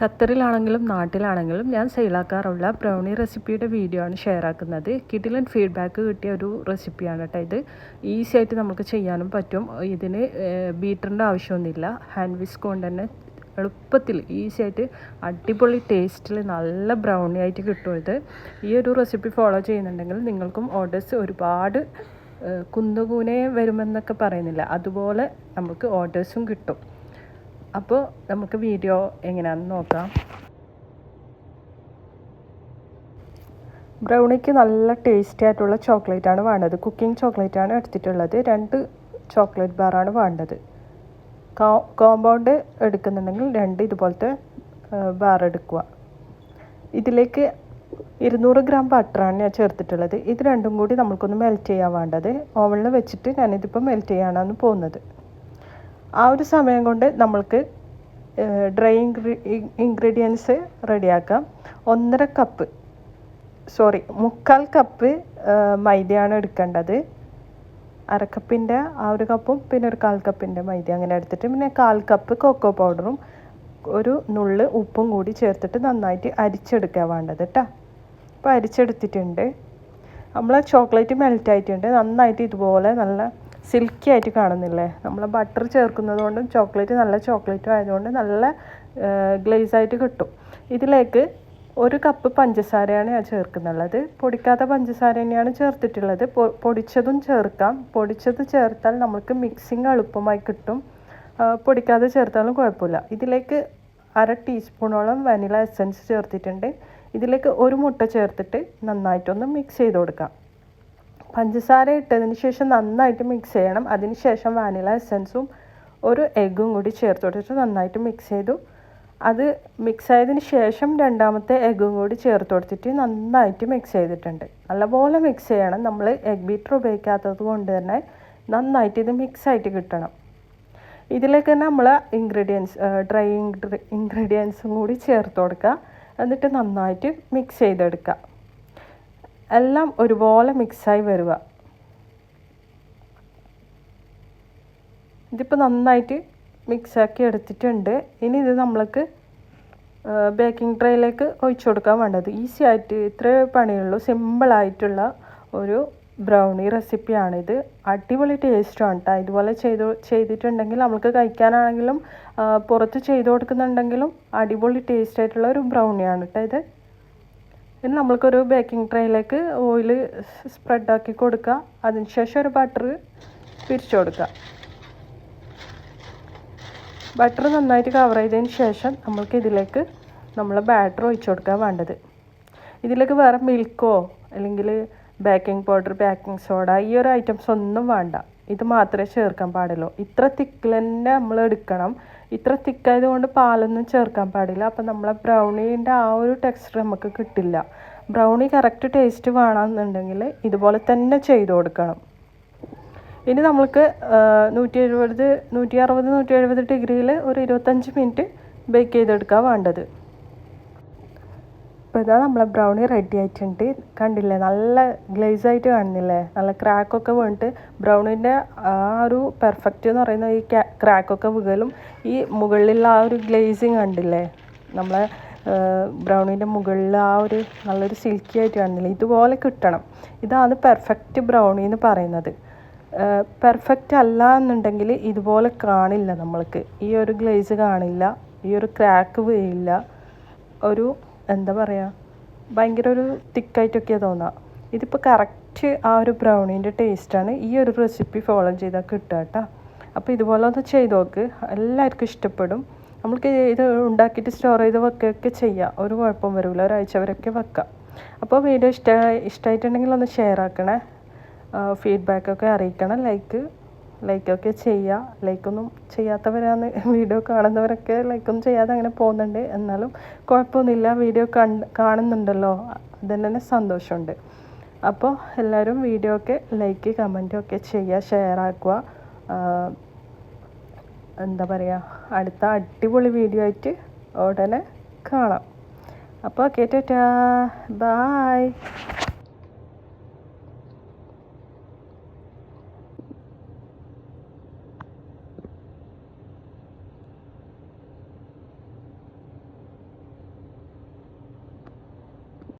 ഖത്തറിലാണെങ്കിലും നാട്ടിലാണെങ്കിലും ഞാൻ സെയിലാക്കാറുള്ള ബ്രൗണി റെസിപ്പിയുടെ വീഡിയോ ആണ് ഷെയർ ആക്കുന്നത്. കിട്ടിലൻ ഫീഡ്ബാക്ക് കിട്ടിയ ഒരു റെസിപ്പിയാണ് കേട്ടോ ഇത്. ഈസി ആയിട്ട് നമുക്ക് ചെയ്യാനും പറ്റും. ഇതിന് ബീറ്ററിന്റെ ആവശ്യമൊന്നുമില്ല. ഹാൻഡ് വിസ്ക് കൊണ്ട് തന്നെ എളുപ്പത്തിൽ ഈസി ആയിട്ട് അടിപൊളി ടേസ്റ്റിൽ നല്ല ബ്രൗണി ആയിട്ട് കിട്ടും ഇത്. ഈ ഒരു റെസിപ്പി ഫോളോ ചെയ്യുന്നുണ്ടെങ്കിൽ നിങ്ങൾക്കും ഓർഡേഴ്സ് ഒരുപാട് കുന്നുകൂനെ വരുമെന്നൊക്കെ പറയുന്നില്ല. അതുപോലെ നമുക്ക് ഓർഡേഴ്സും കിട്ടും. അപ്പോൾ നമുക്ക് വീഡിയോ എങ്ങനെയാണെന്ന് നോക്കാം. ബ്രൗണിക്ക് നല്ല ടേസ്റ്റി ആയിട്ടുള്ള ചോക്ലേറ്റാണ് വേണ്ടത്. കുക്കിംഗ് ചോക്ലേറ്റാണ് എടുത്തിട്ടുള്ളത്. രണ്ട് ചോക്ലേറ്റ് ബാറാണ് വേണ്ടത്. കോമ്പൗണ്ട് എടുക്കുന്നുണ്ടെങ്കിൽ രണ്ട് ഇതുപോലത്തെ ബാർ എടുക്കുക. ഇതിലേക്ക് ഇരുന്നൂറ് ഗ്രാം ബട്ടറാണ് ഞാൻ ചേർത്തിട്ടുള്ളത്. ഇത് രണ്ടും കൂടി നമ്മൾക്കൊന്ന് മെൽറ്റ് ചെയ്യാൻ വേണ്ടത്. ഓവനിൽ വെച്ചിട്ട് ഞാനിതിപ്പോൾ മെൽറ്റ് ചെയ്യാനാണ് പോകുന്നത്. ആ ഒരു സമയം കൊണ്ട് നമ്മൾക്ക് ഡ്രൈ ഇൻഗ്രീ ഇൻഗ്രീഡിയൻസ് റെഡിയാക്കാം. ഒന്നര കപ്പ് സോറി മുക്കാൽ കപ്പ് മൈദയാണ് എടുക്കേണ്ടത്. അരക്കപ്പിന്റെ ആ ഒരു കപ്പും പിന്നെ ഒരു കാൽ കപ്പിന്റെ മൈദ അങ്ങനെ എടുത്തിട്ട് പിന്നെ കാൽ കപ്പ് കൊക്കോ പൗഡറും ഒരു നുള്ള് ഉപ്പും കൂടി ചേർത്തിട്ട് നന്നായിട്ട് അരിച്ചെടുക്കുക വേണ്ടത് കേട്ടോ അപ്പോൾ അരിച്ചെടുത്തിട്ടുണ്ട്. നമ്മൾ ചോക്ലേറ്റ് മെൽറ്റ് ആയിട്ടുണ്ട്. നന്നായിട്ട് ഇതുപോലെ നല്ല സിൽക്കി ആയിട്ട് കാണുന്നില്ലേ? നമ്മൾ ബട്ടർ ചേർക്കുന്നത് കൊണ്ടും ചോക്ലേറ്റ് നല്ല ചോക്ലേറ്റും ആയതുകൊണ്ട് നല്ല ഗ്ലേസ് ആയിട്ട് കിട്ടും. ഇതിലേക്ക് ഒരു കപ്പ് പഞ്ചസാരയാണ് ഞാൻ ചേർക്കുന്നുള്ളത്. പൊടിക്കാത്ത പഞ്ചസാര തന്നെയാണ് ചേർത്തിട്ടുള്ളത്. പൊടിച്ചതും ചേർക്കാം. പൊടിച്ചത് ചേർത്താൽ നമുക്ക് മിക്സിങ് എളുപ്പമായി കിട്ടും. പൊടിക്കാതെ ചേർത്താലും കുഴപ്പമില്ല. ഇതിലേക്ക് അര ടീസ്പൂണോളം വനില എസൻസ് ചേർത്തിട്ടുണ്ട്. ഇതിലേക്ക് ഒരു മുട്ട ചേർത്തിട്ട് നന്നായിട്ടൊന്ന് മിക്സ് ചെയ്ത് കൊടുക്കാം. പഞ്ചസാര ഇട്ടതിന് ശേഷം നന്നായിട്ട് മിക്സ് ചെയ്യണം. അതിന് ശേഷം വാനില എസൻസും ഒരു എഗ്ഗും കൂടി ചേർത്ത് കൊടുത്തിട്ട് നന്നായിട്ട് മിക്സ് ചെയ്തു. അത് മിക്സ് ആയതിന് ശേഷം രണ്ടാമത്തെ എഗ്ഗും കൂടി ചേർത്ത് കൊടുത്തിട്ട് നന്നായിട്ട് മിക്സ് ചെയ്തിട്ടുണ്ട്. നല്ലപോലെ മിക്സ് ചെയ്യണം. നമ്മൾ എഗ് ബീറ്റർ ഉപയോഗിക്കാത്തത് കൊണ്ട് തന്നെ നന്നായിട്ട് ഇത് മിക്സ് ആയിട്ട് കിട്ടണം. ഇതിലേക്ക് നമ്മൾ ഇൻഗ്രീഡിയൻസ് ഡ്രൈ ഇൻഗ്രീഡിയൻസും കൂടി ചേർത്ത് കൊടുക്കുക. എന്നിട്ട് നന്നായിട്ട് മിക്സ് ചെയ്തെടുക്കുക. എല്ലാം ഒരുപോലെ മിക്സായി വരിക. ഇതിപ്പോൾ നന്നായിട്ട് മിക്സാക്കി എടുത്തിട്ടുണ്ട്. ഇനി ഇത് നമ്മൾക്ക് ബേക്കിംഗ് ട്രേയിലേക്ക് ഒഴിച്ചു കൊടുക്കാൻ വേണ്ടത്. ഈസി ആയിട്ട് ഇത്രയേ പണിയുള്ളൂ. സിമ്പിളായിട്ടുള്ള ഒരു ബ്രൗണി റെസിപ്പിയാണിത് അടിപൊളി ടേസ്റ്റാണ് കേട്ടോ ഇതുപോലെ ചെയ്തു ചെയ്തിട്ടുണ്ടെങ്കിൽ നമുക്ക് കഴിക്കാനാണെങ്കിലും പുറത്ത് ചെയ്തു കൊടുക്കുന്നുണ്ടെങ്കിലും അടിപൊളി ടേസ്റ്റ് ആയിട്ടുള്ള ഒരു ബ്രൗണിയാണ് കേട്ടോ ഇത്. ഇനി നമ്മൾക്കൊരു ബേക്കിംഗ് ട്രേയിലേക്ക് ഓയിൽ സ്പ്രെഡാക്കി കൊടുക്കുക. അതിനുശേഷം ഒരു ബട്ടർ പിരിച്ചു കൊടുക്കുക. ബട്ടർ നന്നായിട്ട് കവർ ചെയ്തതിന് ശേഷം നമ്മൾക്ക് ഇതിലേക്ക് നമ്മൾ ബാറ്റർ ഒഴിച്ചു കൊടുക്കുക വേണ്ടത്. ഇതിലേക്ക് വേറെ മിൽക്കോ അല്ലെങ്കിൽ ബേക്കിംഗ് പൗഡർ ബേക്കിംഗ് സോഡ ഈ ഒരു ഐറ്റംസ് ഒന്നും വേണ്ട. ഇത് മാത്രമേ ചേർക്കാൻ പാടുള്ളൂ. ഇത്ര തിക്കിൽ തന്നെ നമ്മൾ എടുക്കണം. ഇത്ര തിക്കായത് കൊണ്ട് പാലൊന്നും ചേർക്കാൻ പാടില്ല. അപ്പം നമ്മളെ ബ്രൗണീന്റെ ആ ഒരു ടെക്സ്ചർ നമുക്ക് കിട്ടില്ല. ബ്രൗണി കറക്റ്റ് ടേസ്റ്റ് വേണമെന്നുണ്ടെങ്കിൽ ഇതുപോലെ തന്നെ ചെയ്ത് കൊടുക്കണം. ഇനി നമ്മൾക്ക് നൂറ്റി എഴുപത് നൂറ്റി അറുപത് നൂറ്റി എഴുപത് ഡിഗ്രിയിൽ ഒരു ഇരുപത്തഞ്ച് മിനിറ്റ് ബേക്ക് ചെയ്തെടുക്കുക വേണ്ടത്. ഇപ്പോൾ ഇതാ നമ്മളെ ബ്രൗണി റെഡി ആയിട്ടുണ്ട്. കണ്ടില്ലേ? നല്ല ഗ്ലേസ് ആയിട്ട് കാണുന്നില്ലേ? നല്ല ക്രാക്കൊക്കെ വീണിട്ട് ബ്രൗണിന്റെ ആ ഒരു പെർഫെക്റ്റ് എന്ന് പറയുന്ന ഈ ക്രാക്കൊക്കെ വീകലും ഈ മുകളിലുള്ള ആ ഒരു ഗ്ലേസിങ് കണ്ടില്ലേ? നമ്മളെ ബ്രൗണിന്റെ മുകളിൽ ആ ഒരു നല്ലൊരു സിൽക്കി ആയിട്ട് കാണുന്നില്ലേ? ഇതുപോലെ കിട്ടണം. ഇതാണ് പെർഫെക്റ്റ് ബ്രൗണി എന്ന് പറയുന്നത്. പെർഫെക്റ്റ് അല്ല എന്നുണ്ടെങ്കിൽ ഇതുപോലെ കാണില്ല നമ്മൾക്ക്. ഈ ഒരു ഗ്ലേസ് കാണില്ല. ഈ ഒരു ക്രാക്ക് വീഴില്ല ഒരു എന്താ പറയുക ഭയങ്കര ഒരു തിക്കായിട്ടൊക്കെയാണ് തോന്നുക ഇതിപ്പോൾ കറക്റ്റ് ആ ഒരു ബ്രൗണീന്റെ ടേസ്റ്റാണ് ഈ ഒരു റെസിപ്പി ഫോളോ ചെയ്താൽ കിട്ടുക കേട്ടോ. അപ്പോൾ ഇതുപോലെ ഒന്ന് ചെയ്ത് നോക്ക്. എല്ലാവർക്കും ഇഷ്ടപ്പെടും. നമുക്ക് ഇത് ഉണ്ടാക്കിയിട്ട് സ്റ്റോർ ചെയ്ത് വെക്കുകയൊക്കെ ചെയ്യാം. ഒരു കുഴപ്പം വരില്ല. ഒരാഴ്ച വരെയൊക്കെ വെക്കാം. അപ്പോൾ വീഡിയോ ഇഷ്ട ഇഷ്ടമായിട്ടുണ്ടെങ്കിൽ ഒന്ന് ഷെയർ ആക്കണേ. ഫീഡ്ബാക്കൊക്കെ അറിയിക്കണം. ലൈക്ക് ലൈക്കൊക്കെ ചെയ്യുക ലൈക്കൊന്നും ചെയ്യാത്തവരാണ്. വീഡിയോ കാണുന്നവരൊക്കെ ലൈക്കൊന്നും ചെയ്യാതെ അങ്ങനെ പോകുന്നുണ്ട്. എന്നാലും കുഴപ്പമൊന്നുമില്ല. വീഡിയോ കണ്ട് കാണുന്നുണ്ടല്ലോ. അതിന് തന്നെ സന്തോഷമുണ്ട്. അപ്പോൾ എല്ലാവരും വീഡിയോ ഒക്കെ ലൈക്ക് കമന്റും ഒക്കെ ചെയ്യുക ഷെയർ ആക്കുക. എന്താ പറയുക അടുത്ത അടിപൊളി വീഡിയോ ആയിട്ട് ഉടനെ കാണാം. അപ്പോൾ കേട്ടാ ബായ്